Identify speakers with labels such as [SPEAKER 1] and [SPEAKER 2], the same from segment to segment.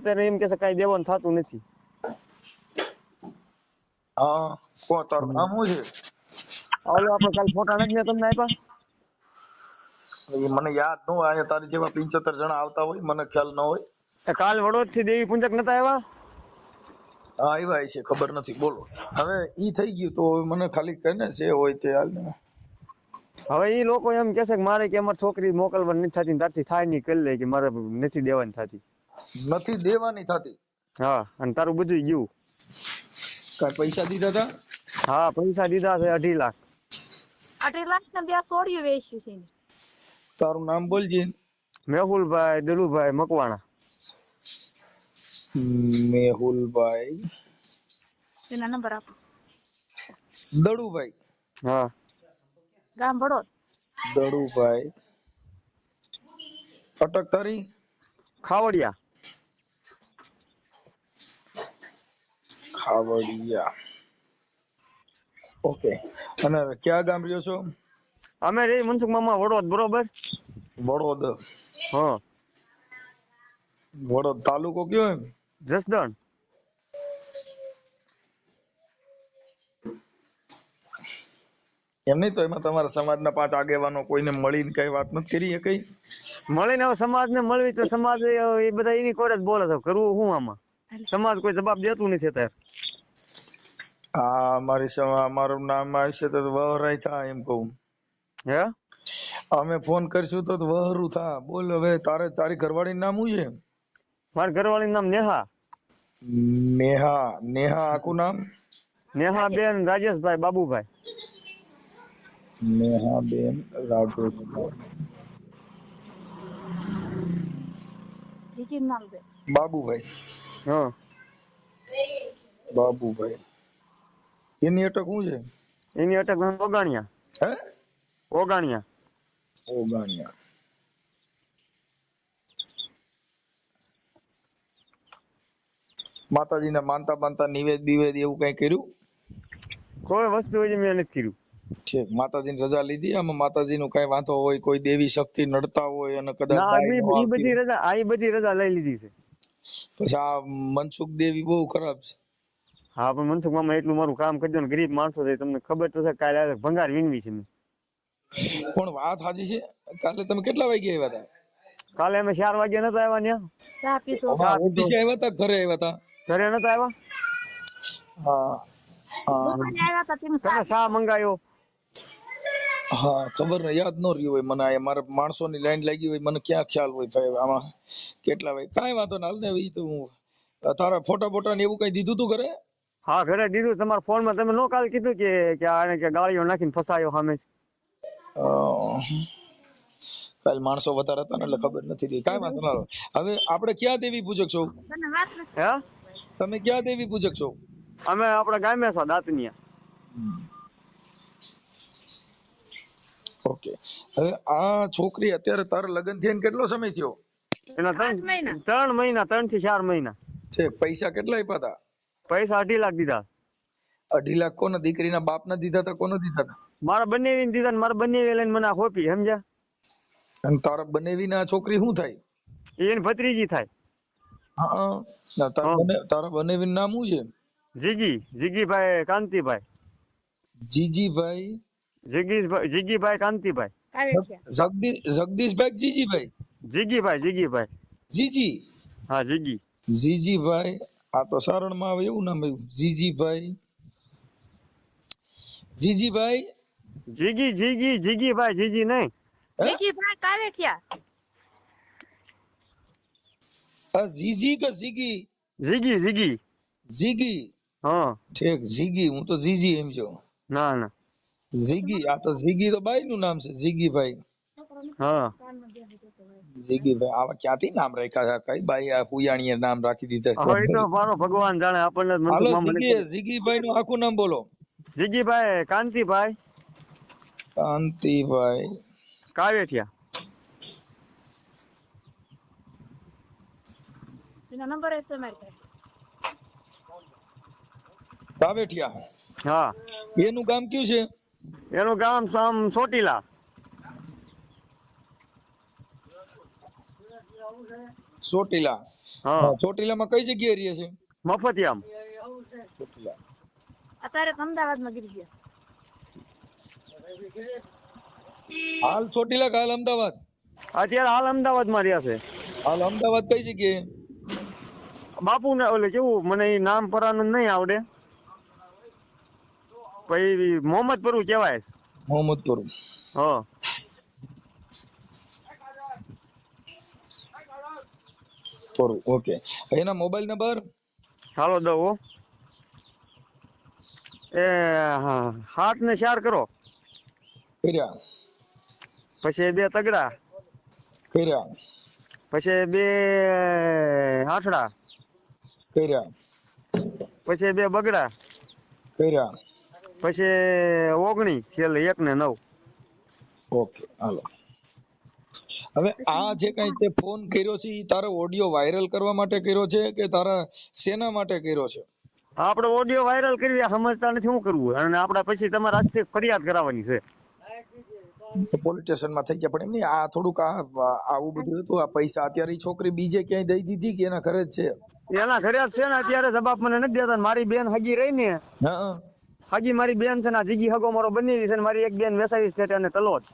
[SPEAKER 1] અત્યારે એમ કે છે કઈ દેવાનું થતું નથી.
[SPEAKER 2] હા કોણ તાર નામ શું છે?
[SPEAKER 1] ઓલો આપણે કાલ ફોટા નથી મેં તમને આપ્યા?
[SPEAKER 2] મને યાદ ન હોય અહીંયા તારી જેવા પંચોતેર જણા આવતા હોય મને ખ્યાલ ન હોય.
[SPEAKER 1] કાલ વડોદથી દેવી પૂંજક નતા આવ્યા
[SPEAKER 2] આવ્યા છે ખબર નથી બોલો. હવે ઈ થઈ ગયું તો મને ખાલી કહે ને હોય તે હાલ ને
[SPEAKER 1] હવે ઈ લોકો એમ કે છે કે મારે કે અમારી છોકરી મોકલવાની નથી થતી તારથી થાય નહીં કરી લે કે મારે નથી દેવાની થતી.
[SPEAKER 2] નથી દેવાની થતી.
[SPEAKER 1] હા અને તારું બધું ગયું.
[SPEAKER 2] કાંઈ પૈસા દીધા હતા
[SPEAKER 1] હા પૈસા દીધા છે અઢી લાખ.
[SPEAKER 3] અઢી લાખ ને બે સોડિયું વેચ્યું છે
[SPEAKER 2] તારું નામ બોલજે
[SPEAKER 1] મેહુલભાઈ દલુભાઈ મકવાણા.
[SPEAKER 2] મેહુલભાઈ.
[SPEAKER 3] એના નંબર આપો.
[SPEAKER 2] દડુભાઈ.
[SPEAKER 1] હા.
[SPEAKER 3] ગામ ભડોદ
[SPEAKER 2] દડુભાઈ. અટક તારી.
[SPEAKER 1] ખાવડિયા.
[SPEAKER 2] ખાવડિયા. ઓકે અને ક્યાં ગામ રહ્યો છો?
[SPEAKER 1] અમે રે મનસુખ મામા વડોદ બરોબર?
[SPEAKER 2] વડોદ.
[SPEAKER 1] હા.
[SPEAKER 2] વડોદ તાલુકો કયો એમ?
[SPEAKER 1] જસદણ.
[SPEAKER 2] એમ નહીં તો એમાં તમારા સમાજના પાંચ આગેવાનો કોઈને મળીને કઈ વાત નથી કરી એ કઈ?
[SPEAKER 1] મળીને હવે સમાજને મળવી તો સમાજ એ બધા એની કોરે જ બોલે છે. કરવું શું આમાં? સમાજ કોઈ જવાબ દેતું નથી અત્યારે.
[SPEAKER 2] આ મારી સમા મારું નામ આવશે તો વહરાય થાય એમ કહું.
[SPEAKER 1] હે?
[SPEAKER 2] અમે ફોન કરશું તો વહરું થા. બોલ હવે તારે તારી ઘરવાળી નામ શું છે?
[SPEAKER 1] મારી ઘરવાળી નામ નેહા.
[SPEAKER 2] નેહા નેહા આખું નામ?
[SPEAKER 1] નેહા બેન રાજેશભાઈ બાબુભાઈ.
[SPEAKER 2] નેહા બેન રાજેશભાઈ.
[SPEAKER 3] નામ
[SPEAKER 2] બાબુભાઈ.
[SPEAKER 1] હા.
[SPEAKER 2] બાબુભાઈ. એની અટક શું છે?
[SPEAKER 1] એની અટક ઓગાણિયા.
[SPEAKER 2] હે?
[SPEAKER 1] ઓગાણિયા.
[SPEAKER 2] ઓગાણિયા. માતાજીને માનતા માનતા નિવેદ બિવેદ એવું કઈ કર્યું?
[SPEAKER 1] કોઈ વસ્તુ હોય મેં નથી કર્યું.
[SPEAKER 2] છે માતાજીની રજા લીધી? આમાં માતાજીનું કઈ વાંધો હોય કોઈ દેવી શક્તિ નડતા હોય અને કદાચ
[SPEAKER 1] ના
[SPEAKER 2] ન
[SPEAKER 1] બધી રજા આ બધી રજા લઈ લીધી છે.
[SPEAKER 2] પછી આ મનસુખ દેવી બહુ ખરાબ છે.
[SPEAKER 1] હા પણ મનસુખ મામા એટલું મારું કામ કરજો ને ગરીબ માણસો છે તમને ખબર તો છે કાલે આ ભંગાર વીંગવી છે મેં.
[SPEAKER 2] પણ વાત સાચી છે? કાલે તમે કેટલા વાગે આવ્યા હતા
[SPEAKER 1] કાલે અમે ચાર વાગે નતા આવ્યા ત્યાં
[SPEAKER 3] ચા પીતો
[SPEAKER 2] ઓફિસે આવ્યા હતા ઘરે આવ્યા હતા
[SPEAKER 1] ઘરે નતા આવ્યા?
[SPEAKER 2] હા હા.
[SPEAKER 3] દુકાને આવ્યા હતા તેમ
[SPEAKER 1] તમે શા મંગાયો
[SPEAKER 2] હા ખબર ને યાદ ન રહ્યું હોય મને આ મારા માણસોની લાઈન લાગી હોય મને ક્યાં ખ્યાલ હોય ભાઈ આમાં કેટલા વાગે? કાંઈ વાંધો ના હાલ ને ઈ તો હું તારા ફોટા ફોટા ને એવું કઈ દીધું તું ઘરે?
[SPEAKER 1] હા ઘરે દીધું તમારા ફોનમાં તમે નો કાલ કીધું કે કે આને કે ગાળીઓ નાખીને ફસાયો સામે
[SPEAKER 2] કાલ માણસો વધારે હતા ને એટલે ખબર નથી રહી. કાંઈ વાંધો ના હવે આપણે ક્યાં દેવી પૂજક છો?
[SPEAKER 1] હે?
[SPEAKER 2] તમે ક્યાં દેવી પૂજક છો?
[SPEAKER 1] અમે આપણા ગામે છો દાંતનિયા.
[SPEAKER 2] ઓકે. હવે આ છોકરી અત્યારે તારા લગ્ન થઈને કેટલો સમય થયો?
[SPEAKER 1] એના
[SPEAKER 3] આઠ મહિના.
[SPEAKER 1] ત્રણ ત્રણ મહિના ત્રણથી ચાર મહિના.
[SPEAKER 2] છે પૈસા કેટલા આપ્યા હતા
[SPEAKER 1] પૈસા અઢી લાખ દીધા.
[SPEAKER 2] અઢી લાખ કોને દીકરીના બાપને દીધા હતા કોને દીધા હતા
[SPEAKER 1] મારા બંને દીધા ને મારા બંને લઈને મને ખોપી સમજ્યા?
[SPEAKER 2] અને તારા બનેવીને આ છોકરી શું થાય?
[SPEAKER 1] એ ભત્રીજી થાય.
[SPEAKER 2] હા તારા બંને બને- નામ શું છે?
[SPEAKER 1] જીગી જીગીભાઈ કાંતિભાઈ.
[SPEAKER 2] જીજીભાઈ?
[SPEAKER 1] જીગીભાઈ જીગીભાઈ કાંતિભાઈ.
[SPEAKER 2] જગદીશ જગદીશભાઈ જીજીભાઈ?
[SPEAKER 1] જીગીભાઈ જીગીભાઈ.
[SPEAKER 2] જીજી?
[SPEAKER 1] હા જીગી.
[SPEAKER 2] જીજીભાઈ આ તો સારણમાં આવે એવું નામ આવ્યું. જીજીભાઈ. જીજીભાઈ?
[SPEAKER 1] જીગી જીગી જીગીભાઈ જીજી નહીં.
[SPEAKER 3] જીગીભાઈ કાવેઠિયા.
[SPEAKER 2] આ જીજી કે જીગી?
[SPEAKER 1] જીગી જીગી.
[SPEAKER 2] જીગી?
[SPEAKER 1] હા.
[SPEAKER 2] ઠીક જીગી. હું તો જીજી એમ છું.
[SPEAKER 1] ના ના.
[SPEAKER 2] જીગી આ તો જીગી તો બાઈ નું નામ છે જીગીભાઈ. જીગીભાઈ આવા ક્યાંથી નામ રાખ્યા છે? કઈ બાઈ આ હુયાણીએ નામ રાખી દીધા
[SPEAKER 1] હવે તો મારો ભગવાન જાણે આપણને
[SPEAKER 2] હાલો જીગી જીગીભાઈ નું આખું નામ બોલો.
[SPEAKER 1] જીગીભાઈ કાંતિભાઈ.
[SPEAKER 2] કાંતિભાઈ.
[SPEAKER 1] કાવેઠિયા
[SPEAKER 3] એનો નંબર હશે મારી પાસે.
[SPEAKER 2] કાવેઠિયા
[SPEAKER 1] હા.
[SPEAKER 2] એનું ગામ કયું છે?
[SPEAKER 1] એનું ગામ સામ ચોટીલા
[SPEAKER 2] ચોટીલા.
[SPEAKER 1] હા.
[SPEAKER 2] ચોટીલામાં કઈ જગ્યાએ રહે છે?
[SPEAKER 1] મફતિયામ
[SPEAKER 3] અત્યારે અમદાવાદમાં ગીરી ગયા
[SPEAKER 2] હાલ ચોટીલા હાલ અમદાવાદ?
[SPEAKER 1] અત્યારે હાલ અમદાવાદમાં રહ્યા છે.
[SPEAKER 2] હાલ અમદાવાદ કઈ જગ્યાએ?
[SPEAKER 1] બાપુ ને ઓલે કેવું મને એ નામ પરાનું નહીં આવડે. પછી મોહમ્મદપુરું કહેવાય મોહમ્મદપુરું
[SPEAKER 2] મોહમ્મદપુર.
[SPEAKER 1] હા.
[SPEAKER 2] પુર ઓકે. એના મોબાઈલ નંબર?
[SPEAKER 1] હાલો દઉં એ હાથ ને ચાર કરો.
[SPEAKER 2] કર્યા.
[SPEAKER 1] પછી બે તગડા.
[SPEAKER 2] કર્યા.
[SPEAKER 1] પછી બે આઠડા
[SPEAKER 2] કર્યા.
[SPEAKER 1] પછી બે બગડા.
[SPEAKER 2] કર્યા.
[SPEAKER 1] પછી ઓગણી છેલ્લે એક ને નવ.
[SPEAKER 2] ઓકે હાલો. હવે આ જે કઈ તે ફોન કર્યો છે એ તારો ઓડિયો વાયરલ કરવા માટે કર્યો છે કે તારા સેના માટે કર્યો છે?
[SPEAKER 1] આપણે ઓડિયો વાયરલ કરવી સમજતા નથી શું કરવું. અને આપણે પછી તમારે આજથી ફરિયાદ કરાવવાની છે.
[SPEAKER 2] પોલીસ સ્ટેશનમાં થઈ ગયા પણ એમ નહીં આ થોડુંક આ આવું બધું હતું આ પૈસા અત્યારે છોકરી બીજે ક્યાંય દઈ દીધી કે એના ઘરે જ છે?
[SPEAKER 1] એના ઘરે જ છે ને અત્યારે જવાબ મને નથી દેતા મારી બેન હગી રહી ને
[SPEAKER 2] હા
[SPEAKER 1] હગી મારી બેન છે ને જીગી હગો મારો બની છે ને મારી એક બેન વેસાવી છે અને તલોદ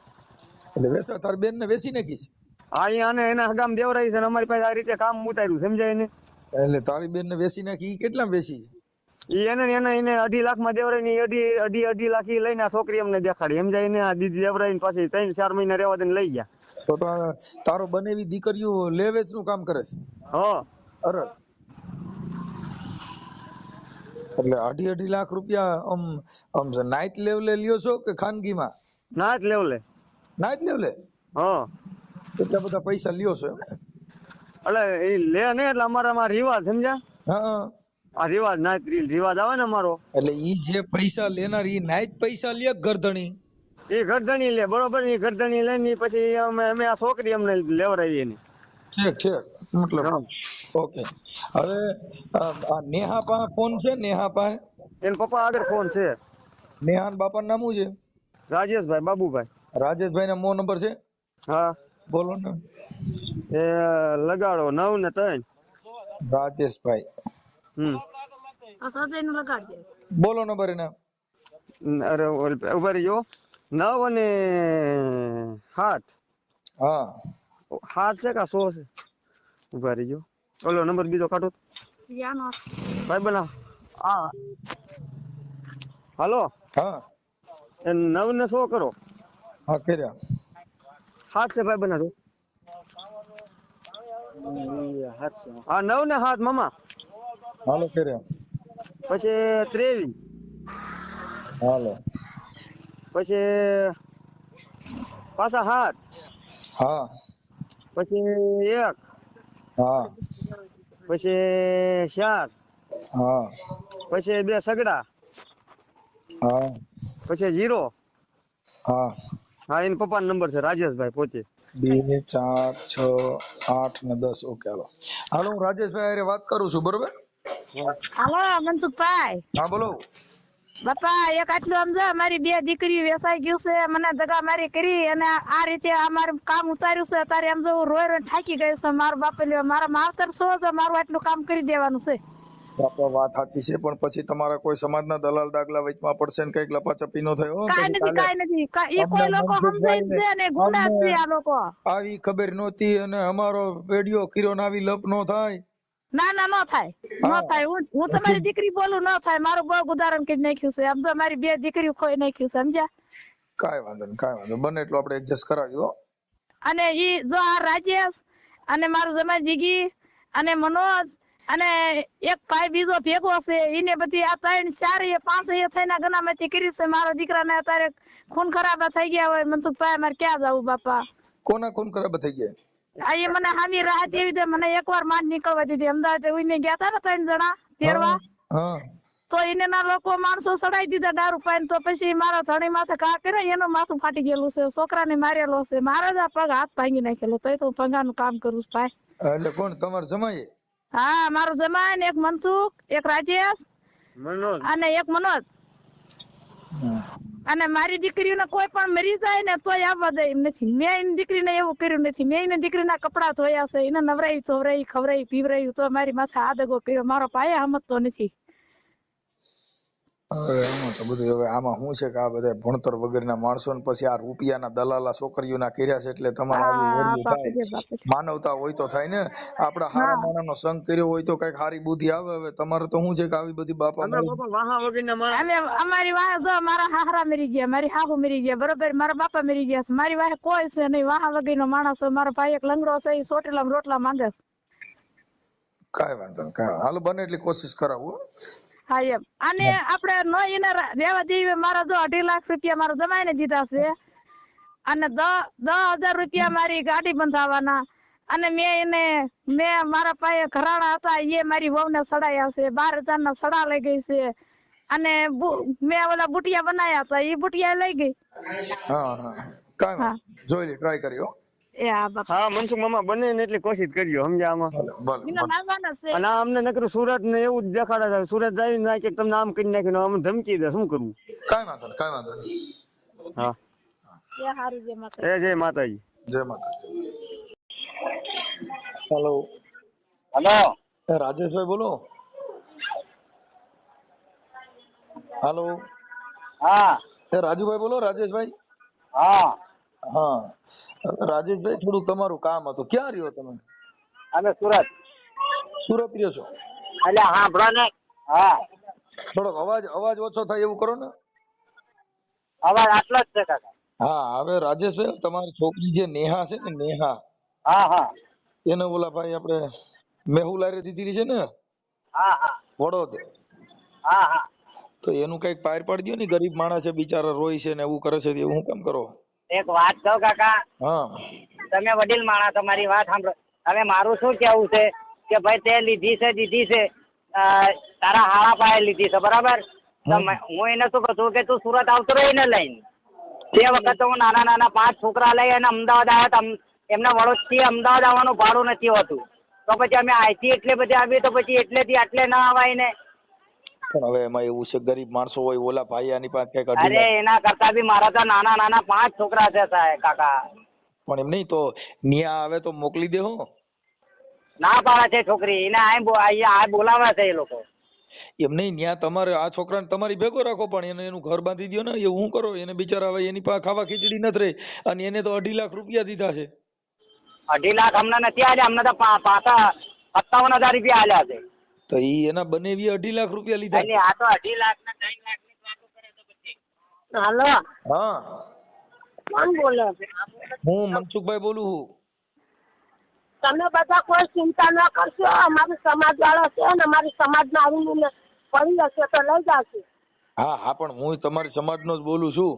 [SPEAKER 2] એટલે વેસા તાર બેન ને વેસી નાખીશ
[SPEAKER 1] આ અહીંયા અને એના હગામ દેવરાઈ છે ને અમારી પાસે આ રીતે કામ ઉતાર્યું સમજાય ને?
[SPEAKER 2] એટલે તારી બેન ને વેસી નાખી ઈ કેટલા વેસી છે?
[SPEAKER 1] ઈ એને એને એને અઢી લાખમાં દેવરાઈ ની અઢી અઢી અઢી લાખ ઈ લઈને આ છોકરી અમને દેખાડી સમજાય ને? આ દીદી દેવરાઈ પાછી ત્રણ ચાર મહિના રહેવા દઈને લઈ ગયા.
[SPEAKER 2] તો તારો બનેવી દીકરીઓ લેવેચનું કામ કરે છે?
[SPEAKER 1] હા.
[SPEAKER 2] અરે. એટલે અઢી અઢી લાખ રૂપિયા આમ આમ નાઇટ લેવલે લ્યો છો કે ખાનગીમાં?
[SPEAKER 1] ના જ લેવલે હા.
[SPEAKER 2] એટલા બધા પૈસા લ્યો છો એમ
[SPEAKER 1] એટલે એ લે ને એટલે અમારામાં રિવાજ સમજ્યા?
[SPEAKER 2] હા
[SPEAKER 1] આ રિવાજ ના રિવાજ આવે ને અમારો.
[SPEAKER 2] એટલે ઈ જે પૈસા લેનાર ઈ નાઈટ પૈસા લે ગરધણી?
[SPEAKER 1] એ ગરધણી લે બરોબર? એ ગરધણી લઈને પછી અમે અમે આ છોકરી અમને લેવડાવી એની
[SPEAKER 2] ઠીક ઠીક. મતલબ ઓકે. હવે આ નેહા પાસે ફોન છે? નેહા પાસે?
[SPEAKER 1] એના પપ્પા આગળ ફોન છે.
[SPEAKER 2] નેહાન બાપાનું નામ શું છે?
[SPEAKER 1] રાજેશભાઈ બાબુભાઈ.
[SPEAKER 2] રાજેશભાઈ નો મો નંબર છે?
[SPEAKER 1] હા.
[SPEAKER 2] બોલો ને.
[SPEAKER 1] એ લગાડો નવ ને ત્રણ.
[SPEAKER 2] રાજેશભાઈ.
[SPEAKER 1] હમ.
[SPEAKER 2] બોલો નંબર એના.
[SPEAKER 1] અરે ઓલ- ઊભા રહીજો. નવ અને સાત.
[SPEAKER 2] હા.
[SPEAKER 1] સાત છે કા સો છે? ઊભા રહીજો. ઓલો નંબર બીજો કાઢો. ભાઈ બના હા. હાલો.
[SPEAKER 2] હા.
[SPEAKER 1] એ નવ ને સો કરો.
[SPEAKER 2] હા કર્યા.
[SPEAKER 1] હાથ છે ભાઈ હા નવ ને હાથ મામા.
[SPEAKER 2] હાલો કર્યા.
[SPEAKER 1] પછી ત્રેવીસ.
[SPEAKER 2] હાલો.
[SPEAKER 1] પછી પાછા હાથ.
[SPEAKER 2] હા.
[SPEAKER 1] પછી એક.
[SPEAKER 2] હા.
[SPEAKER 1] પછી ચાર.
[SPEAKER 2] હા.
[SPEAKER 1] પછી બે સગડા.
[SPEAKER 2] હા.
[SPEAKER 1] પછી જીરો.
[SPEAKER 2] હા.
[SPEAKER 1] હા એના પપ્પાનો નંબર છે રાજેશભાઈ પોતે
[SPEAKER 2] બે ચાર છ આઠ ને દસ ઓકે હાલો. હાલો હું રાજેશભાઈ હારે વાત કરું છું બરોબર?
[SPEAKER 3] હાલો મનસુખભાઈ.
[SPEAKER 2] હા બોલો.
[SPEAKER 3] બાપા એક આટલું સમજો મારી બે દીકરી વેસાઈ ગયું છે મને દગા મારી કરી અને આ રીતે અમારે કામ ઉતાર્યું છે અત્યારે આમ જો હું રોઈ રોઈ થાકી ગયો છે મારો બાપ મારા માવતર છો તો મારું આટલું કામ કરી દેવાનું છે?
[SPEAKER 2] બાપા વાત સાચી છે પણ પછી તમારા કોઈ સમાજના દલાલ દાગલા વચમાં પડશે ને કંઈક લપાચપી નો થયો હો,
[SPEAKER 3] નથી
[SPEAKER 2] કાલે
[SPEAKER 3] નથી.
[SPEAKER 2] એ
[SPEAKER 3] કોઈ લોકો સમજાય છે ને ગુંડા છે આ લોકો.
[SPEAKER 2] આવી ખબર નહોતી અને અમારો વેડિયો કર્યો આવી લપ નો થાય.
[SPEAKER 3] ના ના નો થાય. નો. થાય. હું હું તમારી દીકરી બોલું નો થાય. મારું બહુ ઉદાહરણ કે નાખ્યું છે. આમ તો મારી બે દીકરીઓ ખોઈ નાખ્યું છે સમજ્યા?
[SPEAKER 2] કાઈ વાંધો નહીં કાઈ વાંધો બને એટલું આપણે એડજસ્ટ કરાવી હો.
[SPEAKER 3] અને ઈ જો આ રાજેશ અને મારું જમા જીગી અને મનોજ અને એક ભાઈ બીજો ભેગો છે એને બધી આ ત્રણ ચાર એ પાંચ એ થઈને ગનામાંથી કરી છે મારા દીકરાને અત્યારે ખૂન ખરાબ થઈ ગયા હોય મનસુખભાઈ મારે ક્યાં જવું બાપા?
[SPEAKER 2] કોના ખૂન ખરાબ થઈ ગયા?
[SPEAKER 3] આ એ મને હામી રાહત એવી દે મને એકવાર માંડ નીકળવા દીધી. અમદાવાદ ઉઈને ગયા હતા ને ત્રણ જણા તેડવા તો એને ના લોકો માણસો સડાઈ દીધા દારૂ પાઈને તો પછી મારા ધણી માથે કા કર્યો એનું માથું ફાટી ગયેલું છે છોકરાને મારેલો છે મારા જ પગ હાથ ભાંગી નાખેલો તો હું ભંગાનું કામ કરું છું ભાઈ.
[SPEAKER 2] એટલે કોણ તમારે જમાઈ
[SPEAKER 3] હા મારો જમાન એક મનસુખ એક રાજેશ
[SPEAKER 1] મનોજ.
[SPEAKER 3] અને એક મનોજ. અને મારી દીકરીને કોઈ પણ મરી જાય ને તોય આવવા દે. એમ નથી મેં એની દીકરીને એવું કર્યું નથી. મેં એની દીકરીના કપડાં ધોયા છે. એને નવરાઈ ધોવરાઈ ખવરાઈ પીવરાઈ તો મારી માથે આદગો કર્યો. મારો પાયા સમજતો નથી.
[SPEAKER 2] હવે આમાં તો બધું હવે આમાં શું છે કે આ બધા ભણતર વગરના માણસો ને પછી આ રૂપિયાના દલાલા છોકરીઓના કર્યા છે એટલે તમારે આવું
[SPEAKER 3] હા,
[SPEAKER 2] વર્ગું
[SPEAKER 3] બાપરે
[SPEAKER 2] થાય માનવતા હોય તો થાય ને. આપડા હારા માણસનો સંગ કર્યો હોય તો કંઈક સારી બુદ્ધિ આવે. હવે તમારે તો શું છે કે આવી બધી બાપા
[SPEAKER 1] અમે બાપા વાહા વગરના માણસ.
[SPEAKER 3] અમે અમારી વાહે જો મારા હાહરા મરી ગયા મારી હાહુ મરી ગયા બરોબર? મારા બાપા મરી ગયા છે. મારી વાહે કોઈ છે નહીં. વાહા વગરનો માણસ છે. મારો ભાઈ એક લંગડો છે એ સોટેલા રોટલા માંગે છે.
[SPEAKER 2] કાંઈ વાંધો નહીં. કાંઈ હાલો બને એટલી કોશિશ કરાવું હો.
[SPEAKER 3] હા એમ. અને આપણે નો એને રેવા દેવી મારા જો અઢી લાખ રૂપિયા મારા જમાઈને દીધા છે. અને દસ હજાર રૂપિયા મારી ગાડી બંધાવવાના અને મેં એને મેં મારા પાસે ઘરાણા હતા એ મારી વહુને સડાયા છે. બાર હજાર ના સડા લઈ ગઈ છે. અને મેં ઓલા બુટિયા બનાયા હતા એ બુટિયા લઈ ગઈ.
[SPEAKER 2] હા. જોઈ લે ટ્રાય કરી હો
[SPEAKER 3] એ હા
[SPEAKER 1] મનસુખ મામા બને ને એટલી કોશિશ કરજો સમજ્યા આમાં?
[SPEAKER 2] ભલે ભલે
[SPEAKER 3] એનો લાવવાના છે.
[SPEAKER 1] અને અમને નકરું સુરત ને એવું જ દેખાડે છે. સુરત જાય ના તમને આમ કરી નાખ્યું આમ ધમકી દે શું કરવું
[SPEAKER 2] કાંઈ વાંધો નહીં વાંધો
[SPEAKER 1] હા.
[SPEAKER 3] એ હારું છે માતા
[SPEAKER 1] એ જય માતાજી.
[SPEAKER 2] જય માતા હેલો
[SPEAKER 4] હલો
[SPEAKER 2] રાજેશભાઈ બોલો. હેલો
[SPEAKER 4] હા.
[SPEAKER 2] એ રાજુભાઈ બોલો રાજેશભાઈ?
[SPEAKER 4] હા.
[SPEAKER 2] હા. રાજેશભાઈ થોડું તમારું કામ હતું. ક્યાં રહ્યો તમે?
[SPEAKER 4] અમે સુરત.
[SPEAKER 2] સુરત રહ્યો છો?
[SPEAKER 4] એટલે સાંભળો ને. હા.
[SPEAKER 2] થોડોક અવાજ અવાજ ઓછો થાય એવું કરો ને.
[SPEAKER 4] અવાજ આટલો જ છે કાકા.
[SPEAKER 2] હા હવે રાજેશભાઈ તમારી છોકરી જે નેહા છે ને નેહા.
[SPEAKER 4] હા હા.
[SPEAKER 2] એને ઓલા ભાઈ આપણે મેહુલારે દીધી છે ને?
[SPEAKER 4] હા હા.
[SPEAKER 2] વડોદ
[SPEAKER 4] હા હા.
[SPEAKER 2] તો એનું કંઈક પાર પાડી દો ને ગરીબ માણસ છે બિચારા રોય છે ને એવું કરે છે એવું હું કેમ કરો?
[SPEAKER 4] એક વાત કહો કાકા તમે વડીલ માણસ તમારી વાત સાંભળો. હવે મારું શું કેવું છે કે ભાઈ તે લીધી છે દીધી છે તારા હાળા પાયે લીધી છે બરાબર? હું એને શું કહું કે તું સુરત આવતો રહી ને લઈને. તે વખત હું નાના નાના પાંચ છોકરા લઈ અને અમદાવાદ આવ્યા એમના વડોદથી અમદાવાદ આવવાનું ભાડું નથી હોતું. તો પછી અમે અહીંથી એટલે બધી આવી તો પછી એટલેથી આટલે ના અવાય ને.
[SPEAKER 2] પણ હવે એમાં એવું છે ગરીબ માણસો હોય ઓલા ભાઈ આની પાસે કંઈક
[SPEAKER 4] અરે એના કરતા બી મારા તો નાના નાના પાંચ છોકરા છે સાહેબ કાકા.
[SPEAKER 2] પણ એમ નહીં તો નિયા આવે તો મોકલી દે હો.
[SPEAKER 4] ના પાડે છે છોકરી એને અહીંયા આ બોલાવે છે એ લોકો.
[SPEAKER 2] એમ નહીં ન્યા તમારે આ છોકરાને તમારી ભેગો રાખો પણ એને એનું ઘર બાંધી દો ને એ હું કરો એને બિચારા હવે એની પાસે ખાવા ખીચડી નથી રહી અને એને તો અઢી લાખ રૂપિયા દીધા છે.
[SPEAKER 4] અઢી લાખ અમને નથી આલ્યા અમને તો પાછા સત્તાવન હજાર રૂપિયા આલ્યા છે.
[SPEAKER 2] તો ઈ એના બનેવી અઢી લાખ રૂપિયા લીધા.
[SPEAKER 4] એટલે આ તો અઢી લાખ ના ત્રણ લાખની વાતો કરે તો પછી.
[SPEAKER 3] હાલો.
[SPEAKER 2] હા.
[SPEAKER 3] કોણ બોલે?
[SPEAKER 2] હું મનસુખભાઈ બોલું છું.
[SPEAKER 3] તમે બધા કોઈ ચિંતા ન કરશો. અમારી સમાજ વાળા છે ને અમારી સમાજના આવીને પડી હશે તો લઈ જશે.
[SPEAKER 2] હા હા પણ હું તમારી સમાજ નો જ બોલું છું.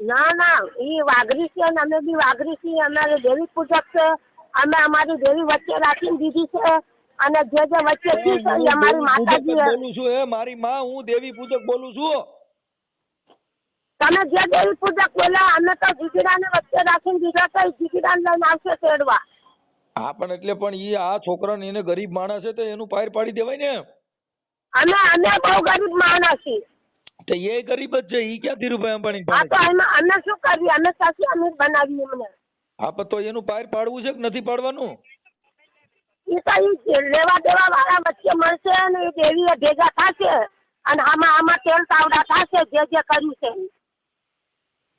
[SPEAKER 3] ના ના ઈ વાઘરી છે ને અમે બી વાઘરી છીએ. અમારે દેવી પૂજક છે. અમે અમારી દેવી વચ્ચે રાખીને દીધી છે. અને જે જે વચ્ચે થી છે અમારી માતાજી
[SPEAKER 2] બોલું છું એ મારી માં હું દેવી પૂજક બોલું છું.
[SPEAKER 3] તમે જે દેવી પૂજક બોલ્યા અમે તો જીગીડાને વચ્ચે રાખીને દીધા તો જીગીડાને લઈને આવશે તેડવા.
[SPEAKER 2] હા પણ એટલે પણ ઈ આ છોકરાને એને ગરીબ માણસ છે તો એનું પાર પાડી દેવાય ને.
[SPEAKER 3] અમે અમે બહુ ગરીબ માણસ છીએ.
[SPEAKER 2] તો એ ગરીબ જ છે ઈ ક્યાં ધીરુભાઈ અંબાણી
[SPEAKER 3] હા તો અમે અમે શું કરીએ અમે સાચી અમીર બનાવીએ એમને.
[SPEAKER 2] હા પણ તો એનું પાર પાડવું છે કે નથી પાડવાનું?
[SPEAKER 3] ઈ તો ઈ લેવા દેવા વાળા વચ્ચે મળશે અને એ દેવીએ ભેગા થશે અને આમાં આમાં તેલ તાવડા થશે જે જે કર્યું છે.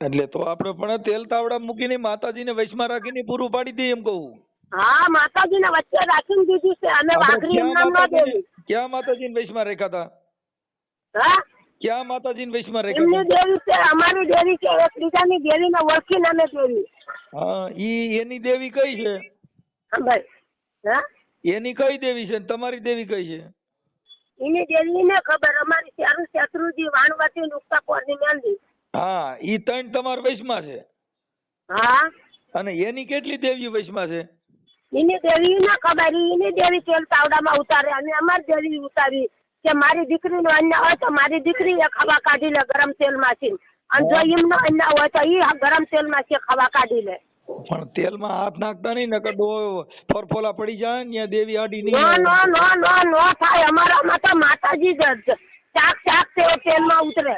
[SPEAKER 2] એટલે તો આપણે પણ તેલ તાવડા મૂકીને માતાજીને વૈશમાં રાખીને પૂરું પાડી દઈએ એમ કહું.
[SPEAKER 3] હા માતાજીને વચ્ચે રાખીને દીધી છે અમે વાઘરી એમનામ ન દેવી.
[SPEAKER 2] ક્યાં માતાજીને વૈશમાં રાખ્યા હતા
[SPEAKER 3] હા?
[SPEAKER 2] ક્યાં માતાજીને વૈશમાં રાખ્યા
[SPEAKER 3] એમની દેવી છે અમારી દેવી છે એકબીજાની દેવીને ઓળખીને અમે દેવી.
[SPEAKER 2] હા ઈ એની દેવી કઈ છે?
[SPEAKER 3] ભાઈ. હા?
[SPEAKER 2] એની કઈ દેવી છે તમારી દેવી કઈ છે?
[SPEAKER 3] એની દેવીને ખબર અમારી શેરું શત્રુજી વાણવાથી નુકતા કોરની મેલડી
[SPEAKER 2] હા ઈ ત્રણ તમાર વૈશમાં છે?
[SPEAKER 3] હા.
[SPEAKER 2] અને એની કેટલી દેવી વૈશમાં છે?
[SPEAKER 3] એની દેવી ને ખબર એની દેવી તેલ તાવડામાં ઉતારે અને અમારી દેવી ઉતારી કે મારી દીકરી નો અન્ન હોય તો મારી દીકરી એ ખાવા કાઢી લે ગરમ તેલમાંથી. અને જો એમનો અન્ન હોય તો એ ગરમ તેલમાંથી ખાવા કાઢી લે.
[SPEAKER 2] પણ તેલમાં હાથ નાખતા નહીં નકર ડો ફરફોલા પડી જાય ને દેવી આડી નહીં
[SPEAKER 3] નો નો નો નો થાય. અમારામાં તો માતાજી ચાક ચાક તેઓ તેલમાં ઉતરે.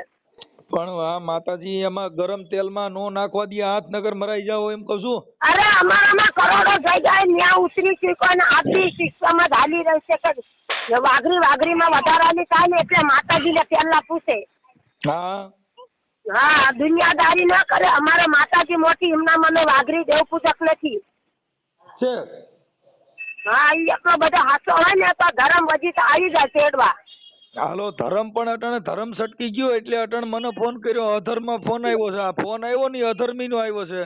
[SPEAKER 2] પણ આ માતાજી એમાં ગરમ તેલમાં નો નાખવા દે હાથ નગર મરાઈ જાવ એમ કહું છું.
[SPEAKER 5] અરે અમારામાં કરોડો થઈ જાય ન્યા ઉતરી શીખો ને આપણી શિક્ષામાં ઢાલી રહેશે કે વાઘરી વાઘરીમાં વધારાની થાય ને એટલે માતાજીને ના પૂછે.
[SPEAKER 2] હા.
[SPEAKER 5] હા દુનિયાદારી ના કરે. અમારે માતાજી મોટી એમના મને વાઘરી દેવ પૂજક નથી. હા ઈ એટલો બધો હાસો હોય ને તો ધર્મ વજી આવી જાય તેડવા.
[SPEAKER 2] હાલો ધરમ પણ અટણે ધરમ સટકી ગયો એટલે અટણ મને ફોન કર્યો. અધર્મ ફોન આવ્યો છે. આ ફોન આવ્યો નહીં અધર્મી નો આવ્યો છે.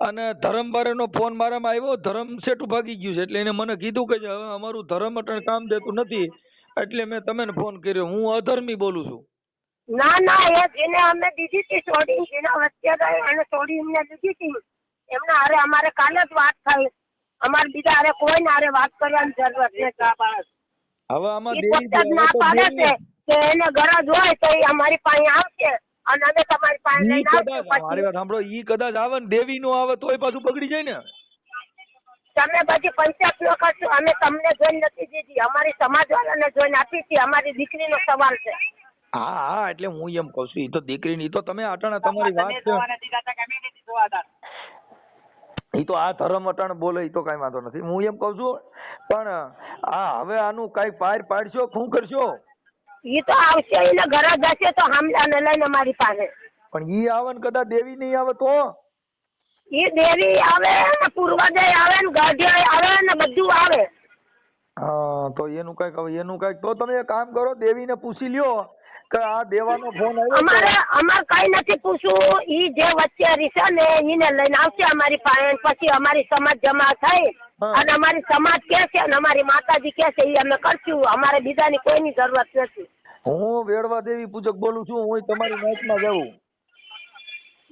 [SPEAKER 2] અને ધરમ બારેનો ફોન મારામાં આવ્યો ધરમ સેટું ભાગી ગયું છે. એટલે એને મને કીધું કે હવે અમારું ધરમ અટણ કામ દેતું નથી એટલે મેં તમને ફોન કર્યો. હું અધર્મી બોલું છું.
[SPEAKER 5] ના ના એ જેને અમે દીધી હતી સોડી જેના વચ્ચે ગઈ અને સોડી એમને દીધી હતી. એમના અરે અમારે કાલે જ વાત થઈ. અમારે બીજા અરે કોઈ ના અરે વાત કરવાની જરૂરત નથી.
[SPEAKER 2] હવે આમાં દેવી
[SPEAKER 5] ના પાડે છે કે એને ગરજ હોય તો એ અમારી પાસે આવશે અને અમે તમારી પાસે લઈને આવશું
[SPEAKER 2] સાંભળો ઈ કદાચ આવે ને દેવી નો આવે તોય પાછું બગડી જાય ને.
[SPEAKER 5] તમે બધી પંચાયત નો કરશો અમે તમને જોઈને નથી દીધી. અમારી સમાજ વાળાને જોઈને આપી હતી અમારી દીકરીનો સવાલ છે.
[SPEAKER 2] હા હા એટલે હું એમ કહું છું એ તો દીકરીની તો તમે અટાણે તમારી વાત છે. એ તો આ ધર્મ અટણ બોલે એ તો કઈ વાંધો નથી. હું એમ કહું છું પણ આ હવે આનું કઈ પાર પાડશો શું કરશો?
[SPEAKER 5] એ તો આવશે એને ઘરે જશે તો હામલાને લઈને અમારી પાસે.
[SPEAKER 2] પણ ઈ આવે ને કદાચ દેવી નહીં આવે તો?
[SPEAKER 5] એ દેવી આવે ને પૂર્વજય આવે ને ગઢિયા આવે ને બધું આવે.
[SPEAKER 2] હા તો એનું કંઈક હવે એનું કંઈક તો તમે એક કામ કરો દેવીને પૂછી લ્યો. કે આ દેવાનો ફોન આવ્યો અમારે
[SPEAKER 5] અમાર કઈ નથી પૂછવું. ઈ જે વચ્ચે રીસે ને એને લઈને આવશે અમારી પાસે પછી અમારી સમાજ જમા થઈ અને અમારી સમાજ કે છે અને અમારી માતાજી કે છે ઈ અમે કરશું. અમારે બીજાની કોઈની જરૂરત નથી.
[SPEAKER 2] હું વેડવા દેવી પૂજક બોલું છું હું તમારી મેચમાં જાઉં.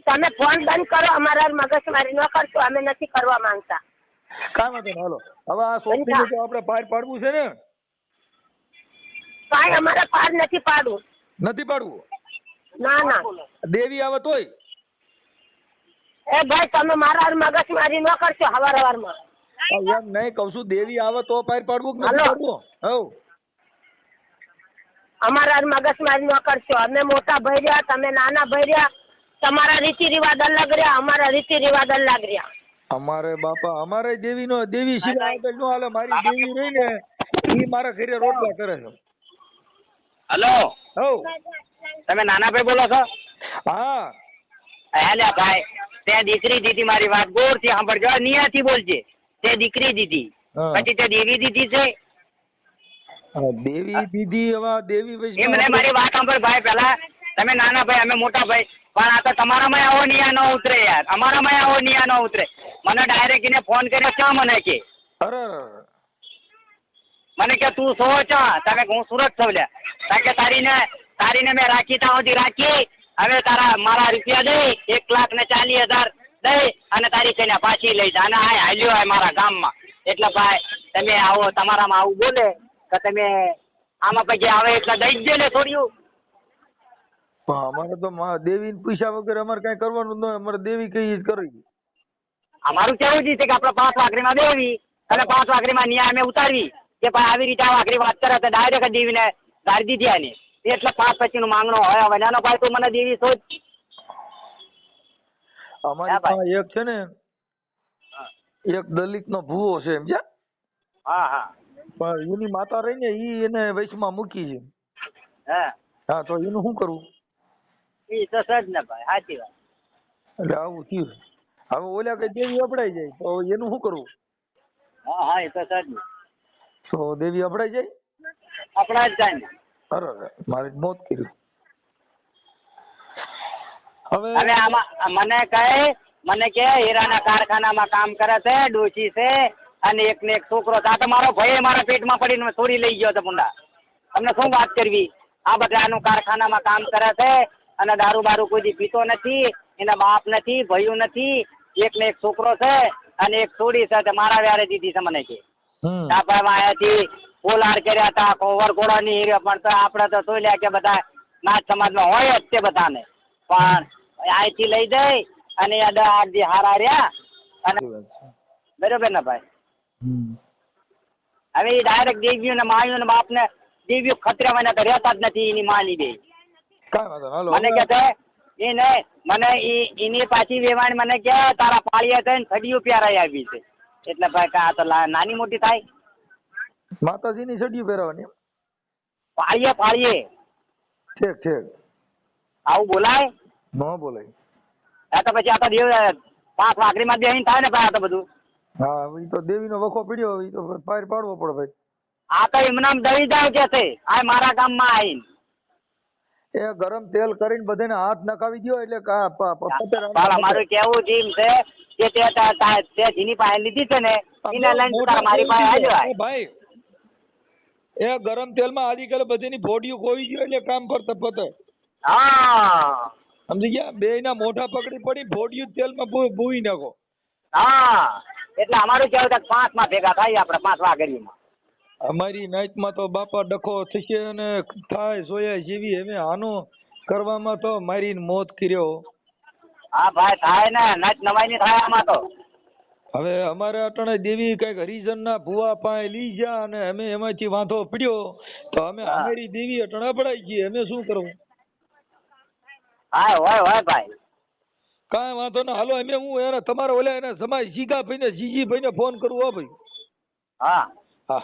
[SPEAKER 5] તમે ફોન બંધ કરો અમારા મગજમારી ન કરશો અમે નથી કરવા માંગતા.
[SPEAKER 2] કાંઈ વાંધો નહીં હાલો. હવે આ સોપડીનું તો આપણે પાર પાડવું છે ને?
[SPEAKER 5] કાંઈ અમારે પાર નથી પાડવું.
[SPEAKER 2] નથી પાડવું?
[SPEAKER 5] ના ના.
[SPEAKER 2] દેવી આવે તોય
[SPEAKER 5] એ ભાઈ તમે મારા મગજમારી ન કરશો હવાર હવારમાં
[SPEAKER 2] એમ નહીં કઉ છું દેવી આવે તો પાર પાડવું કે નથી પાડવું? હવ
[SPEAKER 5] અમારા મગજમારી ન કરશો. અમે મોટા ભર્યા તમે નાના ભાઈ રહ્યા. તમારા રીતિ રિવાજ અલગ રહ્યા અમારા રીતિ રિવાજ અલગ રહ્યા.
[SPEAKER 2] અમારે બાપા અમારે દેવી નો દેવી સિવાય નો હાલે. મારી દેવી રહી ને એ મારા ઘરે રોટલા કરે છે.
[SPEAKER 4] હલો. તમે નાના ભાઈ બોલો છો?
[SPEAKER 2] હા.
[SPEAKER 4] હેલે ભાઈ તે દીકરી દીધી મારી વાત ગોરથી સાંભળજો. નિયાથી બોલજે. તે દીકરી દીધી. પછી તે દેવી દીધી છે?
[SPEAKER 2] દેવી દીધી હવે દેવી
[SPEAKER 4] એમને મારી વાત સાંભળ ભાઈ પેલા તમે નાના ભાઈ અમે મોટા ભાઈ પણ આ તો તમારામાં આવો નિયા ન ઉતરે યાર. અમારામાં આવો નિયા ન ઉતરે. મને ડાયરેક્ટ એને ફોન કર્યો ચા મને કે?
[SPEAKER 2] અરે.
[SPEAKER 4] મને કે તું સો ચા. તમે હું સુરત થવલ્યા લ્યા. કારણ કે તારીને તારીને મેં રાખી તા સુધી રાખી. હવે તારા મારા રૂપિયા દે એક લાખ ને ચાલીસ હજાર દઈ અને તારી છે પાછી લઈ જા. અને આ હાલ્યો હોય મારા ગામમાં. એટલે ભાઈ તમે આવો તમારામાં આવું બોલે કે તમે આમાં પછી આવે એટલે દઈ જ દે ને થોડ્યું.
[SPEAKER 2] અમારે તો દેવી દેવીને પૂછ્યા વગર અમારે કઈ કરવાનું ન અમારે દેવી કઈ કરવી
[SPEAKER 4] અમારું કેવું જ છે કે આપણે પાંચ વાકરીમાં દેવી અને પાંચ વાકરીમાં ન્યાય અમે ઉતારવી. કે ભાઈ આવી રીતે આ વાકરી વાત કરે તો ડાયરેક્ટ દેવીને ગાળી દીધી આને. એટલે પાંચ પછીનું માંગણો હોય. હવે નાનો ભાઈ તું મને દેવી શોધ.
[SPEAKER 2] અમારી પાસે એક છે ને એક દલિત નો ભૂવો છે એમ
[SPEAKER 4] હા હા.
[SPEAKER 2] પણ એની માતા રહી ને ઈ એને વૈશમાં મૂકી છે.
[SPEAKER 4] હા.
[SPEAKER 2] હા તો એનું શું કરવું?
[SPEAKER 4] ઈ તો સજ ને ભાઈ સાચી વાત.
[SPEAKER 2] એટલે આવું થયું. હવે ઓલા કઈ દેવી અપડાઈ જાય તો એનું શું કરવું?
[SPEAKER 4] હા હા એ તો સજ
[SPEAKER 2] તો દેવી અપડાઈ જાય?
[SPEAKER 4] આપણા જ ટાઈમ
[SPEAKER 2] અરે, મારે મોત કર્યું. હવે
[SPEAKER 4] અને આમાં મને કહે મને કે હીરાના કારખાનામાં કામ કરે છે ડોશી છે અને એક ને એક છોકરો છે. આ તો મારો ભાઈ મારા પેટમાં પડીને છોડી લઈ ગયો હતો મુંડા. તમને શું વાત કરવી? આ બધાનું કારખાનામાં કામ કરે છે અને દારૂ બારૂ કોઈ પીતો નથી એના બાપ નથી ભયું નથી. એક ને એક છોકરો છે અને એક છોડી છે મારા વ્યારે દીધી છે મને કે.
[SPEAKER 2] હમ.
[SPEAKER 4] ડાભામાં કોલાર કર્યા હતા કોવરકોડા ની હીરો પણ તો આપણે તો જોઈ લ્યા કે બધા નાથ સમાજમાં હોય જ તે બધાને. પણ અહીંથી લઈ જઈ અને આ દ- હારા રહ્યા. અને. બરોબર ને ભાઈ? હવે એ ડાયરેક્ટ દેવીઓ ને માયું ને બાપ ને દેવીઓ ખતરામાં તો રહેતા જ નથી એની માની બે
[SPEAKER 2] નહીં. હાલો
[SPEAKER 4] મને કે છે એ ને મને એની પાછી વેવાણ મને કે તારા પાળીએ થઈને થડીઓ પ્યારાઈ આવી છે. એટલે ભાઈ કા આ તો નાની મોટી થાય.
[SPEAKER 2] માતાજીની સડિયું પહેરાવાની?
[SPEAKER 4] પાળીએ પાળીએ
[SPEAKER 2] ઠીક ઠીક.
[SPEAKER 4] આવું બોલાય?
[SPEAKER 2] ન બોલાય.
[SPEAKER 4] આ તો પછી આ તો દેવ પાંચ વાકડીમાં દેહીન થાય ને ભાઈ આ તો બધું.
[SPEAKER 2] હા ઈ તો દેવીનો વખો પીડ્યો ઈ તો પાર પાડવો પડે ભાઈ.
[SPEAKER 4] આ તો એમનામ દઈ જાવ કે છે આ મારા ગામમાં આવીને
[SPEAKER 2] એ ગરમ તેલ કરીને બધાને હાથ નખાવી દ્યો એટલે પતરા
[SPEAKER 4] કેવું જીમ છે કે તે તા- જીની પાસે લીધી છે ને એના લઈને તારા મારી પાસે આવી
[SPEAKER 2] એ ભાઈ એ ગરમ તેલમાં આજકાલ બધીની ફોડીઓ ખોઈ ગયો એટલે કામ કરતા પતે
[SPEAKER 4] હા.
[SPEAKER 2] સમજી ગયા? બે ના મોઢા પકડી પડી ફોડિયું તેલમાં ભૂઈ નાખો.
[SPEAKER 4] હા. એટલે અમારું કેવું છે પાંચમાં ભેગા થાય આપણે પાંચ વાગડીમાં
[SPEAKER 2] અમારી નાઈટમાં તો બાપા ડખો થશે અને થાય સોયા જેવી. હવે આનો કરવામાં તો મારીને મોત કર્યો.
[SPEAKER 4] હા ભાઈ થાય ને. નચ નવાઈ ની થાય આમાં તો.
[SPEAKER 2] હવે અમારે અટણે દેવી કંઈક હરિજનના ભુવા પાસે લઈ જા અને અમે એમાંથી વાંધો પડ્યો. તો અમે. અમારી દેવી અટણે પડાઈ ગઈ અમે શું કરવું?
[SPEAKER 4] હા હોય હોય ભાઈ.
[SPEAKER 2] કાંઈ વાંધો ના હાલો અમે હું એને તમારે ઓલા એને સમાજ જીગા ભાઈને જીજી ભાઈને ફોન કરું હો ભાઈ.
[SPEAKER 4] હા.
[SPEAKER 2] હા.